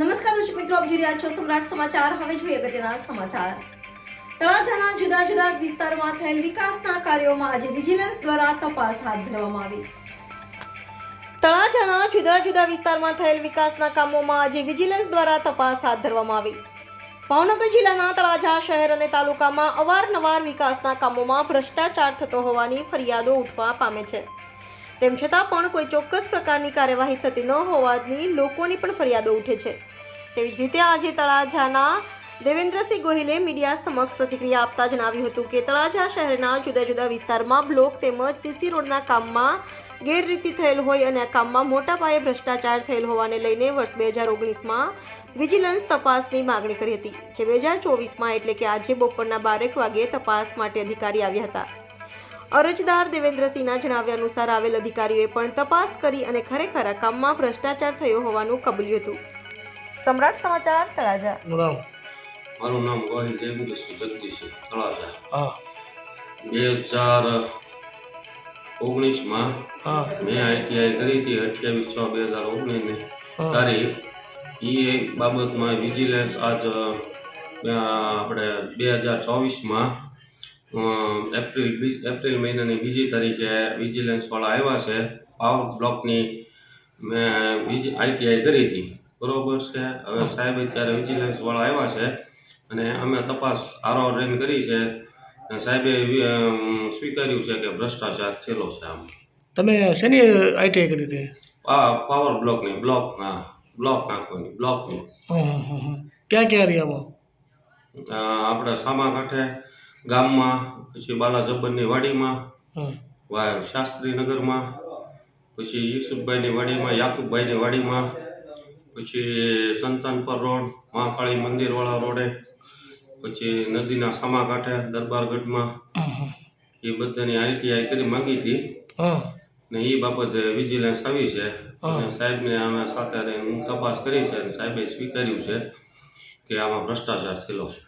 નમસ્કાર દર્શક મિત્રો, આપ જોઈ રહ્યા છો સમ્રાટ સમાચાર. હવે જોઈએ અગત્યના સમાચાર. તળાજાના જુદા જુદા વિસ્તારમાં થયેલ વિકાસના કાર્યોમાં આજે વિજિલન્સ દ્વારા તપાસ હાથ ધરવામાં આવી. તળાજાના જુદા જુદા વિસ્તારમાં થયેલ વિકાસના કામોમાં આજે વિજિલન્સ દ્વારા તપાસ હાથ ધરવામાં આવી. ભાવનગર જિલ્લાના તળાજા શહેર અને તાલુકામાં અવારનવાર વિકાસના કામોમાં ભ્રષ્ટાચાર થતો હોવાની ફરિયાદો ઉઠવા પામે છે. તેમ છતાં પણ કોઈ ચોક્કસ પ્રકારની કાર્યવાહી થતી ન હોવાની લોકોની પણ ફરિયાદો ઉઠે છે. તેવી જ રીતે આજે તળાજાના દેવેન્દ્રસિંહ ગોહિલે મીડિયા સમક્ષ પ્રતિક્રિયા આપતા જણાવ્યું હતું કે તળાજા શહેરના જુદા જુદા વિસ્તારમાં બ્લોક તેમજ સીસી રોડના કામમાં ગેરરીતિ થયેલ હોય અને આ કામમાં મોટા પાયે ભ્રષ્ટાચાર થયેલ હોવાને લઈને વર્ષ બે હજાર ઓગણીસમાં વિજિલન્સ તપાસની માગણી કરી હતી. જે બે હજાર ચોવીસમાં એટલે કે આજે બપોરના બારેક વાગે તપાસ માટે અધિકારી આવ્યા હતા. અરજદાર દેવેન્દ્રસિંહના જણાવ્યા અનુસાર આવેલ અધિકારીઓએ પણ તપાસ કરી અને ખરેખર આ કામમાં ભ્રષ્ટાચાર થયો હોવાનું કબૂલ્યું હતું. સમ્રાટ સમાચાર તળાજા. રામ મારું નામ ગોહિલ દેવુદેશ જગદીશ તળાજા. હા. બે હજાર ઓગણીસમાં મેં આઈટીઆઈ કરી હતી અઠ્યાવીસ છ બે હજાર ઓગણીસની તારીખ. એ બાબતમાં વિજિલન્સ આજ આપણે બે હજાર ચોવીસમાં એપ્રિલ એપ્રિલ મહિનાની બીજી તારીખે વિજિલન્સવાળા આવ્યા છે. પાવર બ્લોકની મેં બીજી આઈટીઆઈ કરી હતી. બરોબર છે? હવે સાહેબ અત્યારે વિજિલન્સવાળા આવ્યા છે અને અમે તપાસ આરો રેન કરી છે. સાહેબે સ્વીકાર્યું છે કે ભ્રષ્ટાચાર થયેલો છે આમ. તમે શેની આઈટીઆઈ કરી હતી? આ પાવર બ્લોકની બ્લોક હા બ્લોક નાખવાની બ્લોકની. હં, હં, હં, હં. ક્યાં ક્યાં રહ્યા આપણે સામા સામાકાંઠે ગામમાં પછી બાલા જબ્બરની વાડીમાં શાસ્ત્રીનગરમાં પછી યુસુફભાઈની વાડીમાં યાકુબભાઈની વાડીમાં પછી સંતાનપર રોડ મહાકાળી મંદિરવાળા રોડે પછી નદીના સામાકાંઠે દરબારગઢમાં. હં, હં. એ બધાની આઈટીઆઈ કરી માંગી હતી. ને એ બાબતે વિજિલન્સ આવી છે. સાહેબને અમે સાથે રહીને હું તપાસ કરી છે અને સાહેબે સ્વીકાર્યું છે કે આમાં ભ્રષ્ટાચાર થયેલો છે.